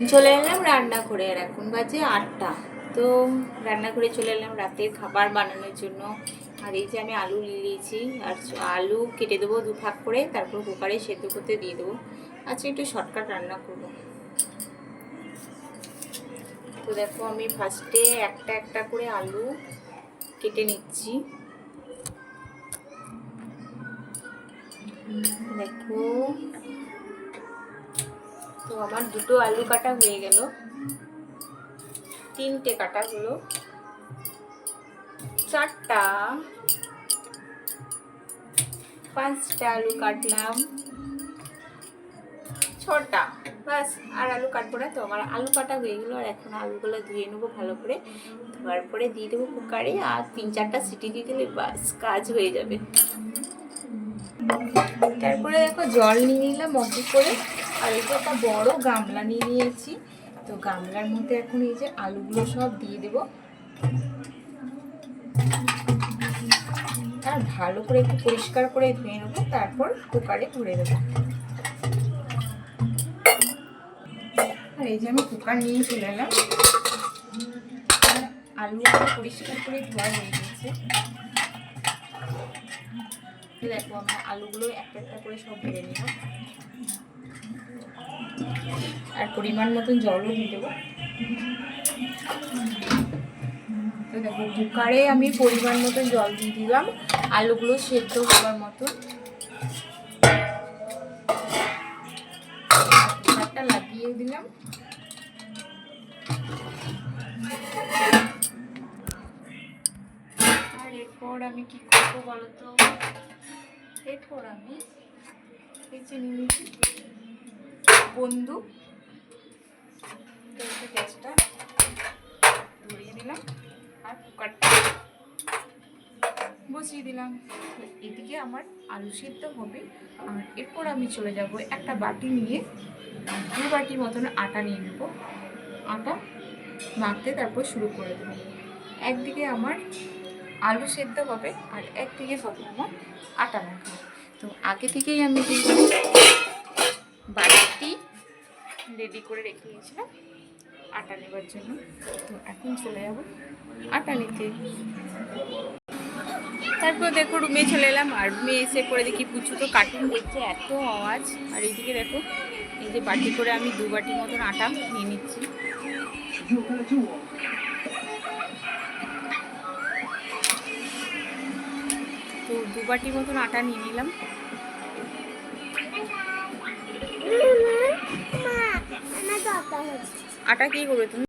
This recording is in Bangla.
চলে এলাম রান্না করে আর এখন বাজে আটটা। তো রান্না করে চলে এলাম রাতের খাবার বানানোর জন্য। আর এই যে আমি আলু নিয়ে নিয়েছি আর আলু কেটে দেবো দু ভাগ করে, তারপর কুকারে সেদ্ধ করতে দিয়ে দেবো। আচ্ছা একটু শর্টকাট রান্না করব। তো দেখো, আমি ফার্স্টে একটা একটা করে আলু কেটে নিচ্ছি। দেখো তো আমার দুটো আলু কাটা হয়ে গেল। তিনটে কাটা হলো। চারটা। পাঁচটা আলু কাটলাম। ছটা। বাস আর আলু কাটবো না তো। আমার আলু কাটা হয়ে গেলো, আর এখন আলুগুলো ধুয়ে নেব ভালো করে। ধোয়ার পরে দিয়ে দেবো কুকারে, আর তিন চারটা সিটি দিয়ে দিলে বাস কাজ হয়ে যাবে। তারপরে দেখো জল নিয়ে নিলাম মগে করে। আর এই যে একটা বড় গামলা নিয়ে নিয়েছি। তো গামলার মধ্যে এখন এই যে আলুগুলো সব দিয়ে দেব। আর ভালো করে একটু পরিষ্কার করে ধুয়ে নেব, তারপর কুকারে ভরে দেবো। আর এই যে আমি কুকার নিয়ে চলে এলাম। আলু পরিষ্কার করে ধোয়া হয়ে গেছে। দেখো আমি আলুগুলো একটা একটা করে সব ভেজে নিলাম। আর পরিমাণ মতন জলও দিয়ে দেবো। তো দেখো, কুকারে আমি পরিমাণ মতন জল দিয়ে দিলাম। আলুগুলো সেদ্ধ হওয়ার মতন কুকারটা লাগিয়ে দিলাম। আর এরপর আমি কি করব বলো তো এরপর আমি এই যে নিচ্ছি বন্ধু তো এই যে গ্যাসটা ধরিয়ে দিলাম আর কুকারটা বসিয়ে দিলাম। এদিকে আমার আলু সিদ্ধ হবে। আর এরপর আমি চলে যাব একটা বাটি নিয়ে। দু বাটি মতন আটা নিয়ে নেব। আটা মাখতে তারপর শুরু করে দেবো। একদিকে আমার আলু সেদ্ধ হবে আর একদিকে হবে আমার আটা মাখা। তো আগে থেকেই আমি বাড়িটি রেডি করে রেখে দিয়েছিলাম আটা নেবার জন্য। তো এখন চলে যাব আটা নিতে। তারপর দেখো রুমে চলে এলাম আর রুমে এসে করে দেখি পুচু তো কার্টুন দেখছে এত আওয়াজ। আর এইদিকে দেখো এই যে বাটি করে আমি দু বাটি মতন আটা নিয়ে নিচ্ছি। তো দু বাটি মতন আটা নিয়ে নিলাম। আটা কি করবে তুমি?